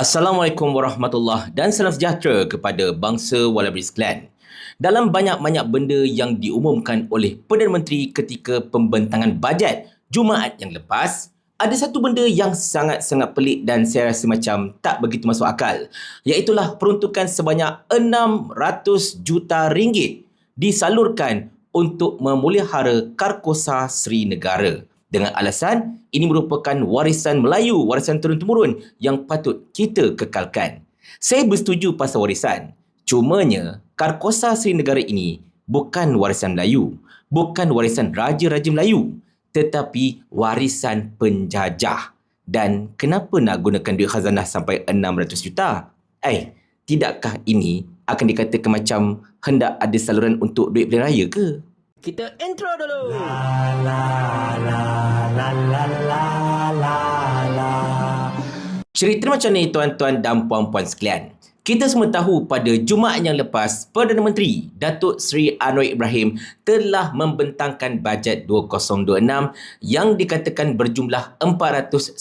Assalamualaikum warahmatullahi dan salam sejahtera kepada bangsa Wallabies Clan. Dalam banyak-banyak benda yang diumumkan oleh Perdana Menteri ketika pembentangan bajet Jumaat yang lepas, ada satu benda yang sangat-sangat pelik dan saya rasa macam tak begitu masuk akal. Iaitulah peruntukan sebanyak 600 juta ringgit disalurkan untuk memelihara Karkosa Sri Negara dengan alasan ini merupakan warisan Melayu, warisan turun-temurun yang patut kita kekalkan. Saya bersetuju pasal warisan. Cumanya, Karkosa Sri Negara ini bukan warisan Melayu, bukan warisan Raja-Raja Melayu, tetapi warisan penjajah. Dan kenapa nak gunakan duit khazanah sampai 600 juta? Eh, tidakkah ini akan dikatakan macam hendak ada saluran untuk duit pilihan raya ke? Kita intro dulu. Cerita macam ni tuan-tuan dan puan-puan sekalian. Kita semua tahu pada Jumaat yang lepas, Perdana Menteri Datuk Seri Anwar Ibrahim telah membentangkan bajet 2026 yang dikatakan berjumlah 419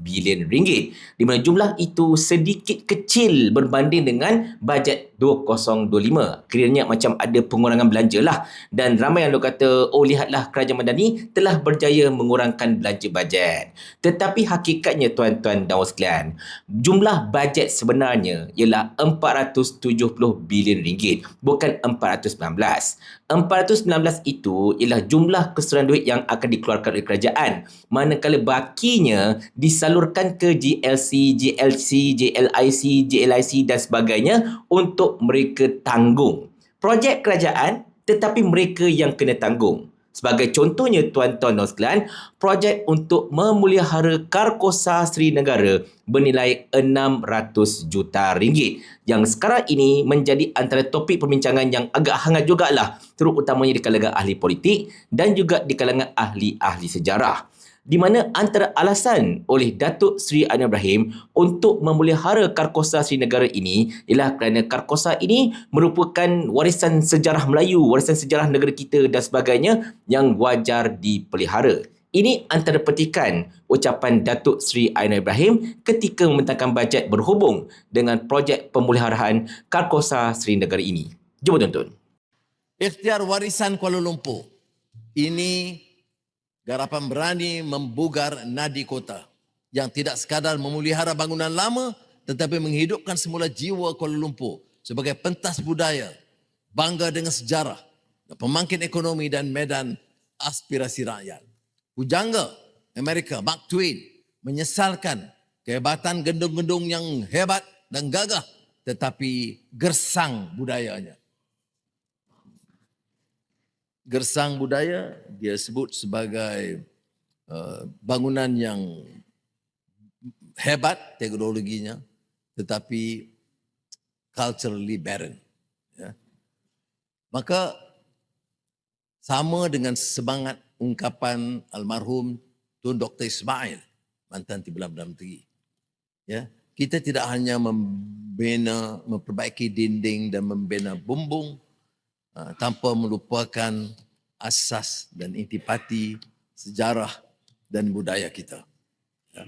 bilion ringgit. Di mana jumlah itu sedikit kecil berbanding dengan bajet 2025. Kiranya macam ada pengurangan belanja lah. Dan ramai yang kata, oh lihatlah kerajaan Madani telah berjaya mengurangkan belanja bajet. Tetapi hakikatnya tuan-tuan dan sekalian, jumlah bajet sebenarnya ialah 470 bilion ringgit, bukan 419. 419 itu ialah jumlah keseluruhan duit yang akan dikeluarkan oleh kerajaan. Manakala bakinya disalurkan ke GLC, GLC, JLIC, JLIC dan sebagainya untuk mereka tanggung. Projek kerajaan tetapi mereka yang kena tanggung. Sebagai contohnya tuan-tuan dan sekalian, projek untuk memelihara Karkosa Sri Negara bernilai 600 juta ringgit yang sekarang ini menjadi antara topik perbincangan yang agak hangat jugalah terutamanya di kalangan ahli politik dan juga di kalangan ahli-ahli sejarah di mana antara alasan oleh Datuk Seri Anwar Ibrahim untuk memelihara Karkosa Sri Negara ini ialah kerana Karkosa ini merupakan warisan sejarah Melayu, warisan sejarah negara kita dan sebagainya yang wajar dipelihara. Ini antara petikan ucapan Datuk Seri Anwar Ibrahim ketika membentangkan bajet berhubung dengan projek pemuliharaan Karkosa Sri Negara ini. Jom tonton. Ikhtiar Warisan Kuala Lumpur. Ini Garapan berani membugar nadi kota yang tidak sekadar memelihara bangunan lama tetapi menghidupkan semula jiwa Kuala Lumpur sebagai pentas budaya, bangga dengan sejarah, pemangkin ekonomi dan medan aspirasi rakyat. Pujangga Amerika Mark Twain menyesalkan kehebatan gendung-gendung yang hebat dan gagah tetapi gersang budayanya gersang budaya dia sebut sebagai uh, bangunan yang hebat teknologinya tetapi culturally barren ya. maka sama dengan semangat ungkapan almarhum Tun Dr. Ismail mantan Timbalan Perdana Menteri ya kita tidak hanya membina memperbaiki dinding dan membina bumbung tanpa melupakan asas dan intipati sejarah dan budaya kita. Ya.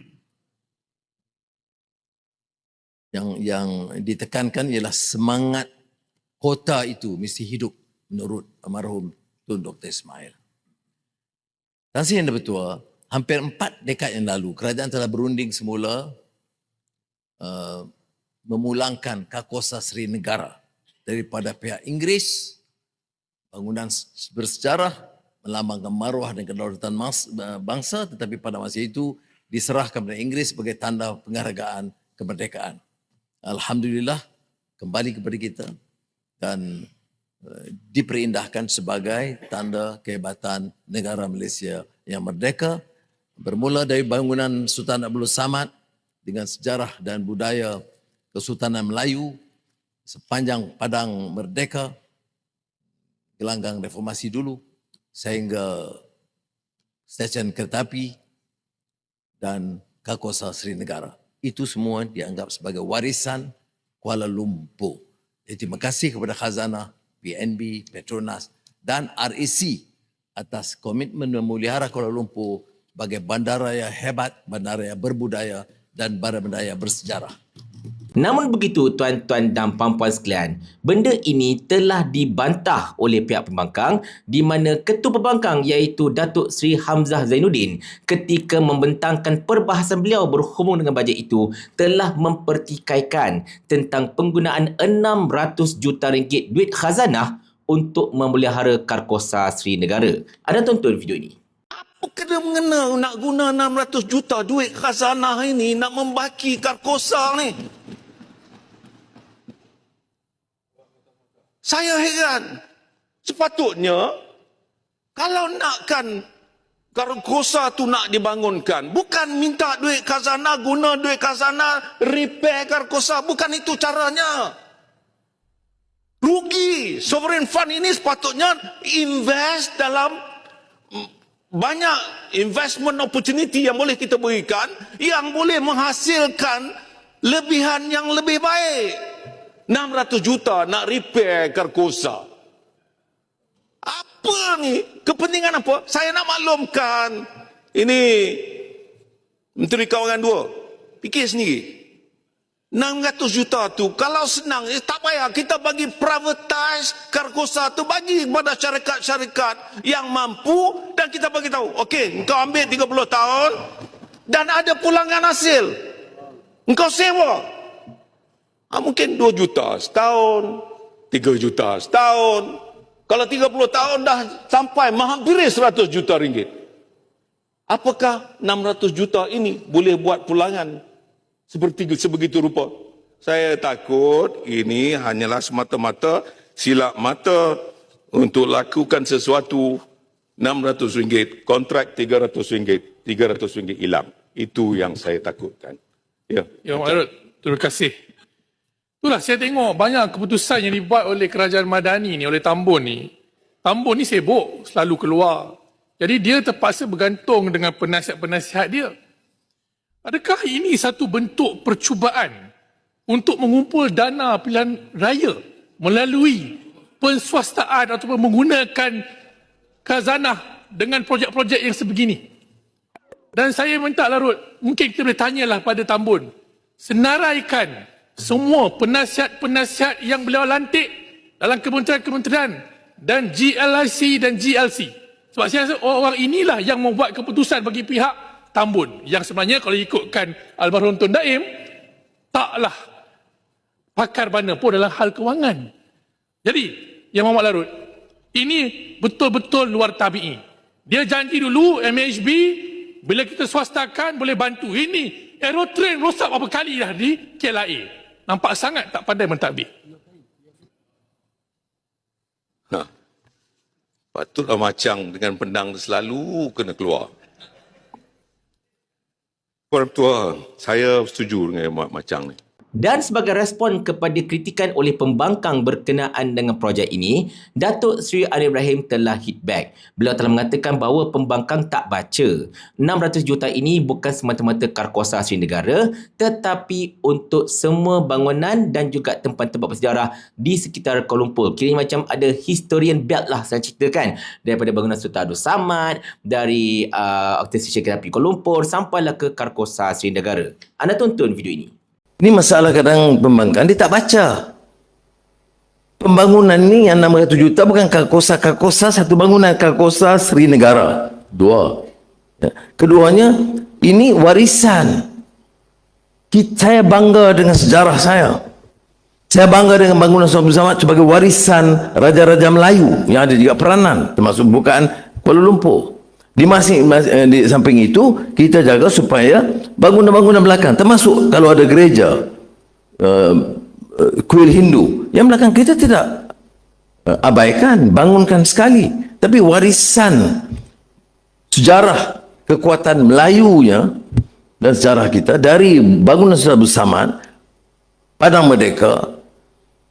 Yang yang ditekankan ialah semangat kota itu mesti hidup menurut almarhum Tun Dr. Ismail. Tan Sri Yang Bertua, hampir empat dekad yang lalu, kerajaan telah berunding semula uh, memulangkan Kakosa Sri Negara daripada pihak Inggeris bangunan bersejarah melambangkan maruah dan kedaulatan bangsa tetapi pada masa itu diserahkan kepada Inggeris sebagai tanda penghargaan kemerdekaan. Alhamdulillah kembali kepada kita dan eh, diperindahkan sebagai tanda kehebatan negara Malaysia yang merdeka bermula dari bangunan Sultan Abdul Samad dengan sejarah dan budaya Kesultanan Melayu sepanjang padang merdeka gelanggang reformasi dulu sehingga stesen kereta api dan Kakosa Sri Negara. Itu semua dianggap sebagai warisan Kuala Lumpur. Jadi terima kasih kepada Khazanah, PNB, Petronas dan REC atas komitmen memelihara Kuala Lumpur sebagai bandara yang hebat, bandara yang berbudaya dan bandara yang bersejarah. Namun begitu tuan-tuan dan puan-puan sekalian, benda ini telah dibantah oleh pihak pembangkang di mana Ketua Pembangkang iaitu Datuk Seri Hamzah Zainuddin ketika membentangkan perbahasan beliau berhubung dengan bajet itu telah mempertikaikan tentang penggunaan 600 juta ringgit duit khazanah untuk memelihara Karkosa Seri Negara. Anda tonton video ini. Apa kena mengena nak guna 600 juta duit khazanah ini nak membaki Karkosa ni? Saya heran. Sepatutnya kalau nakkan Karkosa tu nak dibangunkan, bukan minta duit khazanah, guna duit khazanah, repair Karkosa, bukan itu caranya. Rugi. Sovereign fund ini sepatutnya invest dalam banyak investment opportunity yang boleh kita berikan yang boleh menghasilkan lebihan yang lebih baik. 600 juta nak repair Karkosa. Apa ni? Kepentingan apa? Saya nak maklumkan. Ini Menteri Kawangan dua. Fikir sendiri. 600 juta tu kalau senang eh, tak payah kita bagi privatize Karkosa tu bagi kepada syarikat-syarikat yang mampu dan kita bagi tahu okey engkau ambil 30 tahun dan ada pulangan hasil engkau sewa ha, mungkin 2 juta setahun 3 juta setahun kalau 30 tahun dah sampai menghampiri 100 juta ringgit apakah 600 juta ini boleh buat pulangan seperti sebegitu rupa. Saya takut ini hanyalah semata-mata silap mata untuk lakukan sesuatu 600 ringgit, kontrak 300 ringgit, 300 ringgit hilang. Itu yang saya takutkan. Ya. Ya, Arut. Terima kasih. Itulah saya tengok banyak keputusan yang dibuat oleh kerajaan Madani ni, oleh Tambun ni. Tambun ni sibuk selalu keluar. Jadi dia terpaksa bergantung dengan penasihat-penasihat dia. Adakah ini satu bentuk percubaan untuk mengumpul dana pilihan raya melalui penswastaan ataupun menggunakan khazanah dengan projek-projek yang sebegini? Dan saya minta larut, mungkin kita boleh tanyalah pada Tambun, senaraikan semua penasihat-penasihat yang beliau lantik dalam kementerian-kementerian dan GLIC dan GLC. Sebab saya rasa orang inilah yang membuat keputusan bagi pihak Tambun yang sebenarnya kalau ikutkan almarhum Tun Daim taklah pakar mana pun dalam hal kewangan. Jadi, yang Muhammad Larut, ini betul-betul luar tabi'i. Dia janji dulu MHB bila kita swastakan boleh bantu. Ini aerotrain rosak berapa kali dah di KLIA. Nampak sangat tak pandai mentadbir. Ha. Patutlah macam dengan pedang selalu kena keluar. Puan Tua, saya setuju dengan Mak Macang ni. Dan sebagai respon kepada kritikan oleh pembangkang berkenaan dengan projek ini, Datuk Seri Anwar Ibrahim telah hit back. Beliau telah mengatakan bahawa pembangkang tak baca. 600 juta ini bukan semata-mata karkosa Seri Negara tetapi untuk semua bangunan dan juga tempat-tempat bersejarah di sekitar Kuala Lumpur. Kiranya macam ada historian belt lah saya ceritakan. Daripada bangunan Sultan Abdul Samad, dari uh, Api Kuala Lumpur sampailah ke karkosa Seri Negara. Anda tonton video ini. Ini masalah kadang pembangkang dia tak baca. Pembangunan ni yang 600 juta bukan karkosa-karkosa satu bangunan karkosa Seri Negara. Dua. Ya. Keduanya ini warisan. Saya bangga dengan sejarah saya. Saya bangga dengan bangunan Sultan Samad sebagai warisan Raja-Raja Melayu yang ada juga peranan termasuk bukaan Kuala Lumpur. Di masing eh, di samping itu kita jaga supaya bangunan-bangunan belakang termasuk kalau ada gereja uh, kuil Hindu yang belakang kita tidak uh, abaikan bangunkan sekali. Tapi warisan sejarah kekuatan Melayunya dan sejarah kita dari bangunan sejarah bersamaan Padang Merdeka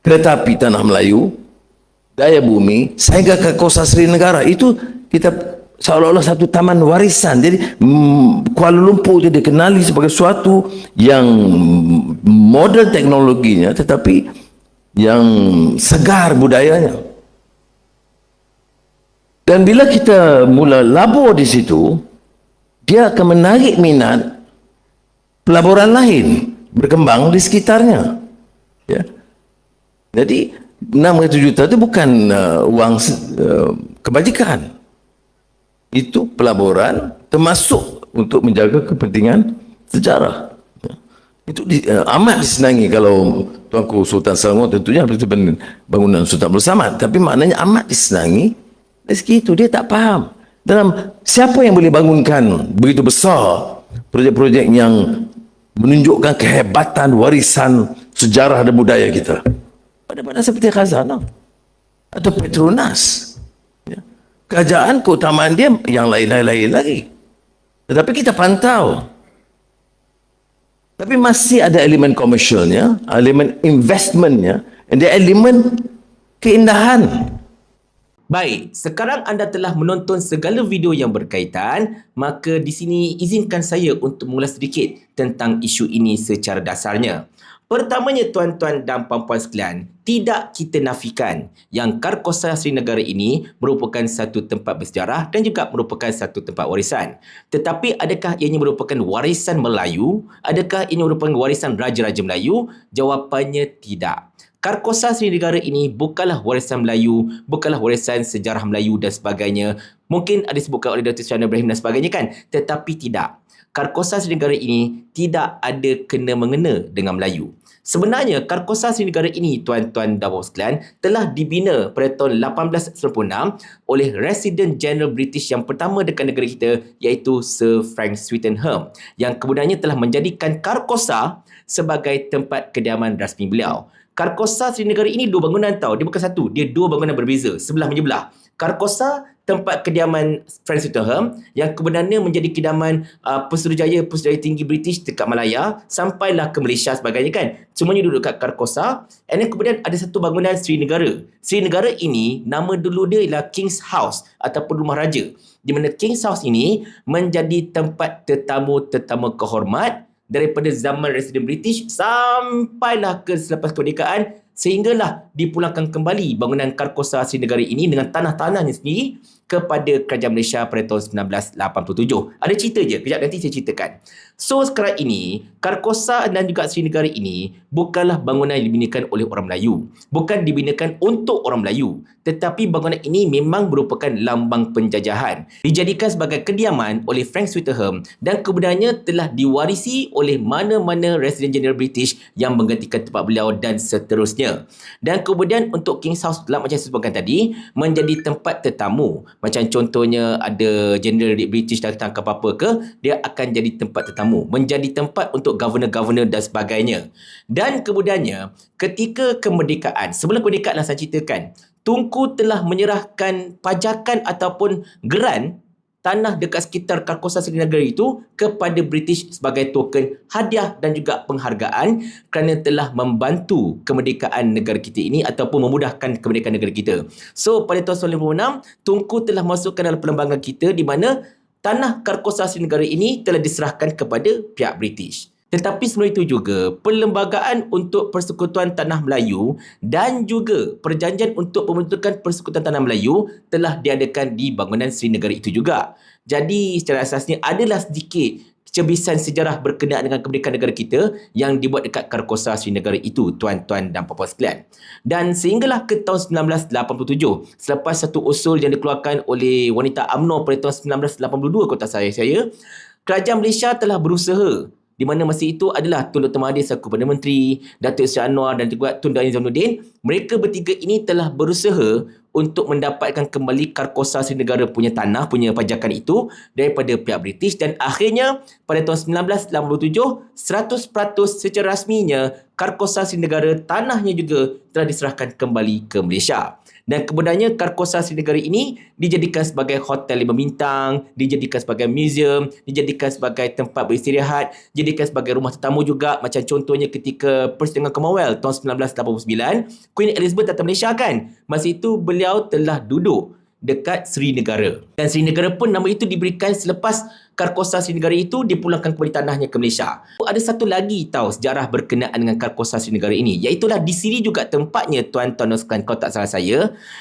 kereta api tanah Melayu daya bumi sehingga ke Kosa Sri Negara itu kita seolah-olah satu taman warisan. Jadi mm, Kuala Lumpur itu dikenali sebagai suatu yang model teknologinya tetapi yang segar budayanya. Dan bila kita mula labur di situ, dia akan menarik minat pelaburan lain berkembang di sekitarnya. Ya. Jadi 600 juta itu bukan uh, uang uh, kebajikan. Itu pelaburan termasuk untuk menjaga kepentingan sejarah. Itu di, uh, amat disenangi kalau Tuanku Sultan Selangor tentunya bangunan Sultan Abdul Tapi maknanya amat disenangi dari segi itu dia tak faham. Dalam siapa yang boleh bangunkan begitu besar projek-projek yang menunjukkan kehebatan warisan sejarah dan budaya kita. Pada-pada seperti Khazanah atau Petronas. Kerajaan keutamaan dia yang lain-lain lagi. Tetapi kita pantau. Tapi masih ada elemen komersialnya, elemen investmentnya, dan elemen keindahan. Baik, sekarang anda telah menonton segala video yang berkaitan, maka di sini izinkan saya untuk mengulas sedikit tentang isu ini secara dasarnya. Pertamanya tuan-tuan dan puan-puan sekalian, tidak kita nafikan yang Karkosa Sri Negara ini merupakan satu tempat bersejarah dan juga merupakan satu tempat warisan. Tetapi adakah ianya merupakan warisan Melayu? Adakah ianya merupakan warisan Raja-Raja Melayu? Jawapannya tidak. Karkosa Sri Negara ini bukanlah warisan Melayu, bukanlah warisan sejarah Melayu dan sebagainya. Mungkin ada disebutkan oleh Dr. Sri Ibrahim dan sebagainya kan? Tetapi tidak. Karkosa Sri Negara ini tidak ada kena-mengena dengan Melayu. Sebenarnya, Karkosa Sri Negara ini, tuan-tuan dan puan sekalian, telah dibina pada tahun 1896 oleh Resident General British yang pertama dekat negara kita iaitu Sir Frank Swettenham yang kemudiannya telah menjadikan Karkosa sebagai tempat kediaman rasmi beliau. Karkosa Sri Negara ini dua bangunan tau. Dia bukan satu. Dia dua bangunan berbeza. Sebelah menyebelah. Karkosa tempat kediaman Francis Whittingham yang kebenarnya menjadi kediaman uh, Pesuruhjaya Pesuruhjaya Tinggi British dekat Malaya sampailah ke Malaysia sebagainya kan. Semuanya duduk kat Karkosa. And then kemudian ada satu bangunan Sri Negara. Sri Negara ini nama dulu dia ialah King's House ataupun Rumah Raja. Di mana King's House ini menjadi tempat tetamu-tetamu kehormat daripada zaman Resident British sampailah ke selepas kemerdekaan sehinggalah dipulangkan kembali bangunan Karkosa Sri Negara ini dengan tanah-tanahnya sendiri kepada Kerajaan Malaysia pada tahun 1987. Ada cerita je, kejap nanti saya ceritakan. So sekarang ini, Karkosa dan juga Sri Negara ini bukanlah bangunan yang dibinakan oleh orang Melayu. Bukan dibinakan untuk orang Melayu. Tetapi bangunan ini memang merupakan lambang penjajahan. Dijadikan sebagai kediaman oleh Frank Swettenham dan kemudiannya telah diwarisi oleh mana-mana Resident General British yang menggantikan tempat beliau dan seterusnya. Dan kemudian untuk King's House pula macam saya sebutkan tadi, menjadi tempat tetamu. Macam contohnya ada General British datang ke apa-apa ke, dia akan jadi tempat tetamu. Menjadi tempat untuk governor-governor dan sebagainya. Dan kemudiannya, ketika kemerdekaan, sebelum kemerdekaan lah saya ceritakan, Tunku telah menyerahkan pajakan ataupun geran tanah dekat sekitar Karkosa Seri itu kepada British sebagai token hadiah dan juga penghargaan kerana telah membantu kemerdekaan negara kita ini ataupun memudahkan kemerdekaan negara kita. So pada tahun 1956, Tunku telah masukkan dalam perlembagaan kita di mana tanah Karkosa Seri Negara ini telah diserahkan kepada pihak British. Tetapi sebelum itu juga, Perlembagaan untuk Persekutuan Tanah Melayu dan juga Perjanjian untuk Pembentukan Persekutuan Tanah Melayu telah diadakan di bangunan Sri Negara itu juga. Jadi secara asasnya adalah sedikit cebisan sejarah berkenaan dengan kemerdekaan negara kita yang dibuat dekat Karkosa Sri Negara itu, tuan-tuan dan puan-puan sekalian. Dan sehinggalah ke tahun 1987, selepas satu usul yang dikeluarkan oleh wanita UMNO pada tahun 1982 kota saya, saya Kerajaan Malaysia telah berusaha di mana masa itu adalah Tun Dr. Mahathir selaku Perdana Menteri, Datuk Seri Anwar dan juga Tun Dr. Zainuddin. Mereka bertiga ini telah berusaha untuk mendapatkan kembali Karkosa Sri Negara punya tanah, punya pajakan itu daripada pihak British dan akhirnya pada tahun 1987, 100% secara rasminya Karkosa Sri Negara tanahnya juga telah diserahkan kembali ke Malaysia. Dan kemudiannya Karkosa Sri Negara ini dijadikan sebagai hotel lima bintang, dijadikan sebagai museum, dijadikan sebagai tempat beristirahat, dijadikan sebagai rumah tetamu juga macam contohnya ketika Persidangan Commonwealth tahun 1989, Queen Elizabeth datang Malaysia kan? Masa itu beliau telah duduk dekat Sri Negara. Dan Sri Negara pun nama itu diberikan selepas Karkosa Sri Negara itu dipulangkan kembali tanahnya ke Malaysia. Ada satu lagi tahu sejarah berkenaan dengan Karkosa Sri Negara ini. Iaitulah di sini juga tempatnya tuan-tuan dan sekalian kalau tak salah saya.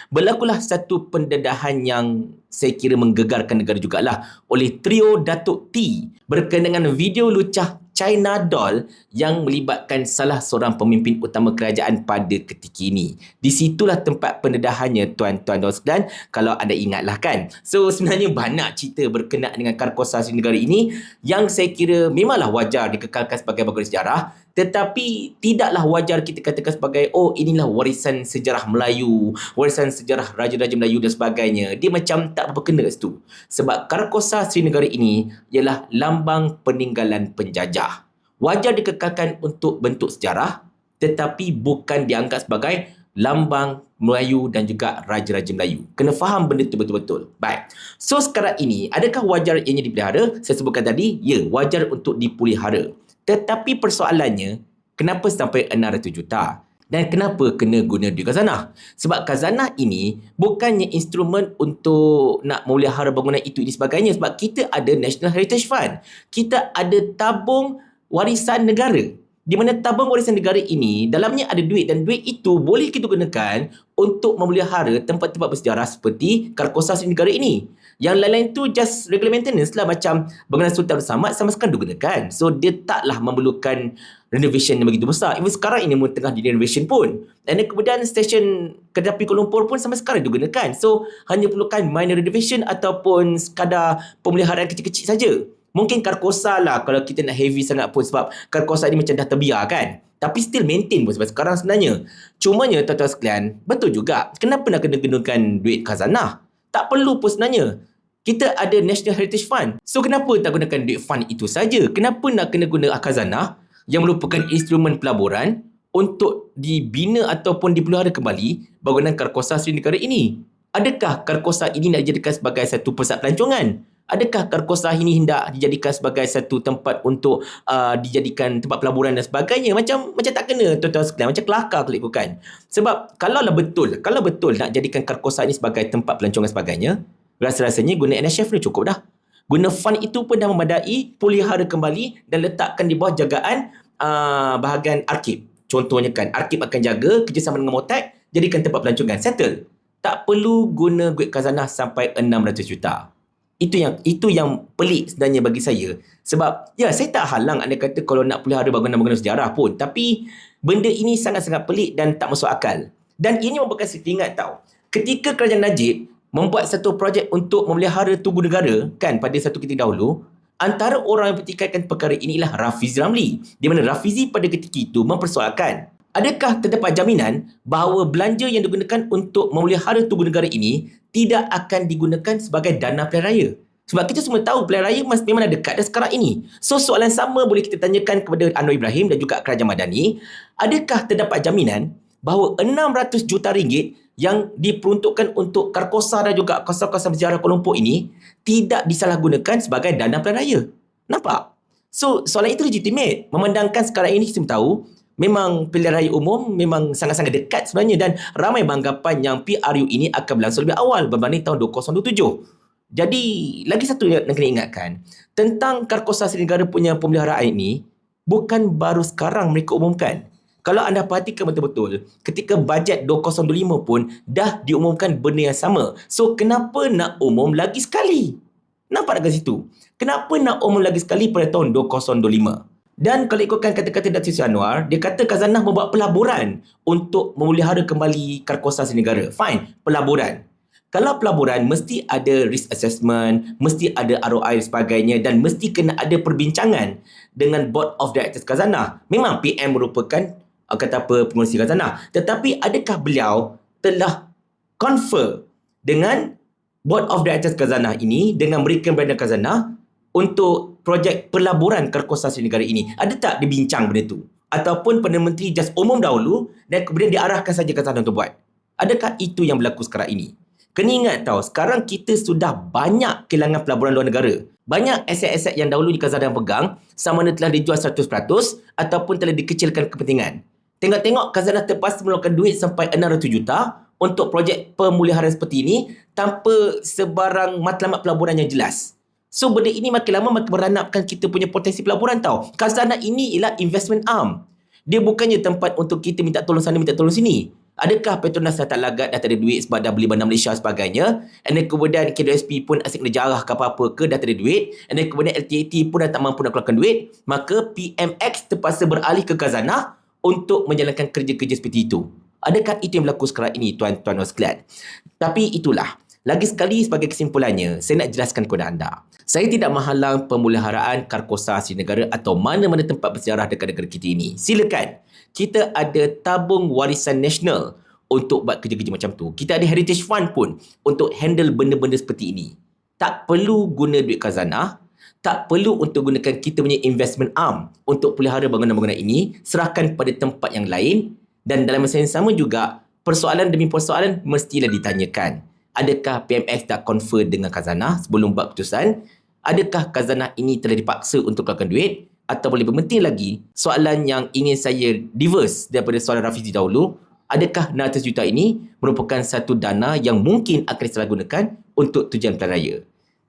Berlakulah satu pendedahan yang saya kira menggegarkan negara jugalah oleh trio Datuk T berkenaan video lucah China Doll yang melibatkan salah seorang pemimpin utama kerajaan pada ketika ini. Di situlah tempat pendedahannya tuan-tuan dan sekalian kalau anda ingatlah kan. So sebenarnya banyak cerita berkenaan dengan Karkosa Negara ini yang saya kira memanglah wajar dikekalkan sebagai bagian sejarah tetapi tidaklah wajar kita katakan sebagai oh inilah warisan sejarah Melayu, warisan sejarah raja-raja Melayu dan sebagainya. Dia macam tak apa kena kat situ. Sebab Karkosa Sri Negara ini ialah lambang peninggalan penjajah. Wajar dikekalkan untuk bentuk sejarah tetapi bukan dianggap sebagai lambang Melayu dan juga raja-raja Melayu. Kena faham benda tu betul-betul. Baik. So sekarang ini, adakah wajar ianya dipelihara? Saya sebutkan tadi, ya, wajar untuk dipelihara. Tetapi persoalannya, kenapa sampai 600 juta? Dan kenapa kena guna duit khazanah? Sebab khazanah ini bukannya instrumen untuk nak memelihara bangunan itu ini sebagainya. Sebab kita ada National Heritage Fund. Kita ada tabung warisan negara. Di mana tabung warisan negara ini, dalamnya ada duit dan duit itu boleh kita gunakan untuk memelihara tempat-tempat bersejarah seperti Karkosa Sri Negara ini. Yang lain-lain tu just regular maintenance lah macam bangunan Sultan Abdul Samad sama sekali digunakan. So dia taklah memerlukan renovation yang begitu besar. Even sekarang ini pun tengah di renovation pun. Dan kemudian stesen Kedapi Kuala Lumpur pun sama sekali digunakan. So hanya perlukan minor renovation ataupun sekadar pemeliharaan kecil-kecil saja. Mungkin Karkosa lah kalau kita nak heavy sangat pun sebab Karkosa ni macam dah terbiar kan. Tapi still maintain pun sebab sekarang sebenarnya. Cumanya tuan-tuan sekalian, betul juga. Kenapa nak kena gunakan duit khazanah? Tak perlu pun sebenarnya. Kita ada National Heritage Fund. So kenapa tak gunakan duit fund itu saja? Kenapa nak kena guna khazanah yang merupakan instrumen pelaburan untuk dibina ataupun dipelihara kembali bangunan Karkosa Sri Negara ini? Adakah Karkosa ini nak dijadikan sebagai satu pusat pelancongan? Adakah Karkosa ini hendak dijadikan sebagai satu tempat untuk uh, dijadikan tempat pelaburan dan sebagainya? Macam macam tak kena tuan-tuan sekalian. Macam kelakar kalau ikutkan. Sebab kalaulah betul, kalau betul nak jadikan Karkosa ini sebagai tempat pelancongan sebagainya, rasa-rasanya guna NHF ni cukup dah. Guna fund itu pun dah memadai, pelihara kembali dan letakkan di bawah jagaan uh, bahagian arkib. Contohnya kan, arkib akan jaga kerjasama dengan Motek, jadikan tempat pelancongan. Settle. Tak perlu guna duit khazanah sampai 600 juta. Itu yang itu yang pelik sebenarnya bagi saya. Sebab ya saya tak halang anda kata kalau nak pelihara bangunan-bangunan sejarah pun. Tapi benda ini sangat-sangat pelik dan tak masuk akal. Dan ini merupakan setingat tau. Ketika Kerajaan Najib membuat satu projek untuk memelihara tugu negara kan pada satu ketika dahulu antara orang yang bertikaikan perkara inilah Rafizi Ramli di mana Rafizi pada ketika itu mempersoalkan adakah terdapat jaminan bahawa belanja yang digunakan untuk memelihara tugu negara ini tidak akan digunakan sebagai dana pilihan raya sebab kita semua tahu pilihan raya memang dah dekat dah sekarang ini. So soalan sama boleh kita tanyakan kepada Anwar Ibrahim dan juga Kerajaan Madani. Adakah terdapat jaminan bahawa 600 juta ringgit yang diperuntukkan untuk Karkosa dan juga kawasan-kawasan bersejarah Kuala Lumpur ini tidak disalahgunakan sebagai dana pilihan raya. Nampak? So, soalan itu legitimate. Memandangkan sekarang ini kita tahu memang pilihan raya umum memang sangat-sangat dekat sebenarnya dan ramai beranggapan yang PRU ini akan berlangsung lebih awal berbanding tahun 2027. Jadi, lagi satu yang kena ingatkan. Tentang Karkosa Negara punya pemeliharaan ini, bukan baru sekarang mereka umumkan. Kalau anda perhatikan betul-betul, ketika bajet 2025 pun dah diumumkan benda yang sama. So, kenapa nak umum lagi sekali? Nampak dekat situ? Kenapa nak umum lagi sekali pada tahun 2025? Dan kalau ikutkan kata-kata Datuk Seri Anwar, dia kata Khazanah membuat pelaburan untuk memelihara kembali Karkosa Negara. Fine, pelaburan. Kalau pelaburan, mesti ada risk assessment, mesti ada ROI dan sebagainya dan mesti kena ada perbincangan dengan Board of Directors Khazanah. Memang PM merupakan kata apa pengurusi khazanah. Tetapi adakah beliau telah confer dengan Board of Directors Khazanah ini dengan memberikan badan khazanah untuk projek pelaburan Kerkosa Negara ini? Ada tak dibincang benda itu? Ataupun Perdana Menteri just umum dahulu dan kemudian diarahkan saja khazanah untuk buat? Adakah itu yang berlaku sekarang ini? Kena ingat tahu, sekarang kita sudah banyak kehilangan pelaburan luar negara. Banyak aset-aset yang dahulu di Kazakhstan pegang, sama ada telah dijual 100% ataupun telah dikecilkan kepentingan. Tengok-tengok Khazanah terpaksa mengeluarkan duit sampai 600 juta untuk projek pemuliharaan seperti ini tanpa sebarang matlamat pelaburan yang jelas. So benda ini makin lama makin meranapkan kita punya potensi pelaburan tau. Khazanah ini ialah investment arm. Dia bukannya tempat untuk kita minta tolong sana, minta tolong sini. Adakah Petronas dah tak lagat, dah tak ada duit sebab dah beli bandar Malaysia sebagainya? And then kemudian KWSP pun asyik kena jarah ke apa-apa ke, dah tak ada duit. And then kemudian LTAT pun dah tak mampu nak keluarkan duit. Maka PMX terpaksa beralih ke khazanah untuk menjalankan kerja-kerja seperti itu. Adakah itu yang berlaku sekarang ini, tuan-tuan sekalian? Tapi itulah. Lagi sekali sebagai kesimpulannya, saya nak jelaskan kepada anda. Saya tidak menghalang pemeliharaan Karkosa Negara atau mana-mana tempat bersejarah dekat negara kita ini. Silakan. Kita ada tabung warisan nasional untuk buat kerja-kerja macam tu. Kita ada heritage fund pun untuk handle benda-benda seperti ini. Tak perlu guna duit khazanah, tak perlu untuk gunakan kita punya investment arm untuk pelihara bangunan-bangunan ini, serahkan pada tempat yang lain dan dalam masa yang sama juga persoalan demi persoalan mestilah ditanyakan. Adakah PMX dah confer dengan khazanah sebelum buat keputusan? Adakah khazanah ini telah dipaksa untuk keluarkan duit? Atau lebih penting lagi, soalan yang ingin saya diverse daripada soalan Rafizi dahulu, adakah 600 juta ini merupakan satu dana yang mungkin akan disalahgunakan untuk tujuan pilihan raya?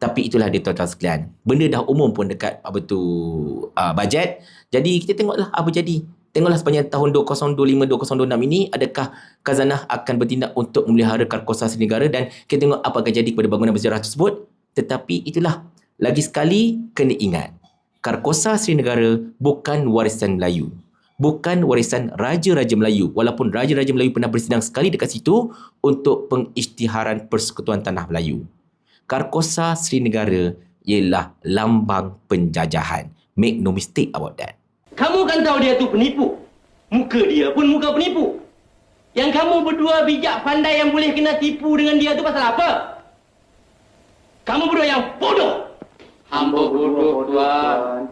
Tapi itulah dia tuan-tuan sekalian. Benda dah umum pun dekat apa tu uh, bajet. Jadi kita tengoklah apa jadi. Tengoklah sepanjang tahun 2025-2026 ini adakah Khazanah akan bertindak untuk memelihara Karkosa Negara dan kita tengok apa akan jadi kepada bangunan bersejarah tersebut. Tetapi itulah. Lagi sekali kena ingat. Karkosa Sri Negara bukan warisan Melayu. Bukan warisan Raja-Raja Melayu. Walaupun Raja-Raja Melayu pernah bersidang sekali dekat situ untuk pengisytiharan Persekutuan Tanah Melayu. Karkosa Sri Negara ialah lambang penjajahan. Make no mistake about that. Kamu kan tahu dia tu penipu. Muka dia pun muka penipu. Yang kamu berdua bijak pandai yang boleh kena tipu dengan dia tu pasal apa? Kamu berdua yang bodoh. Hamba bodoh, Tuan.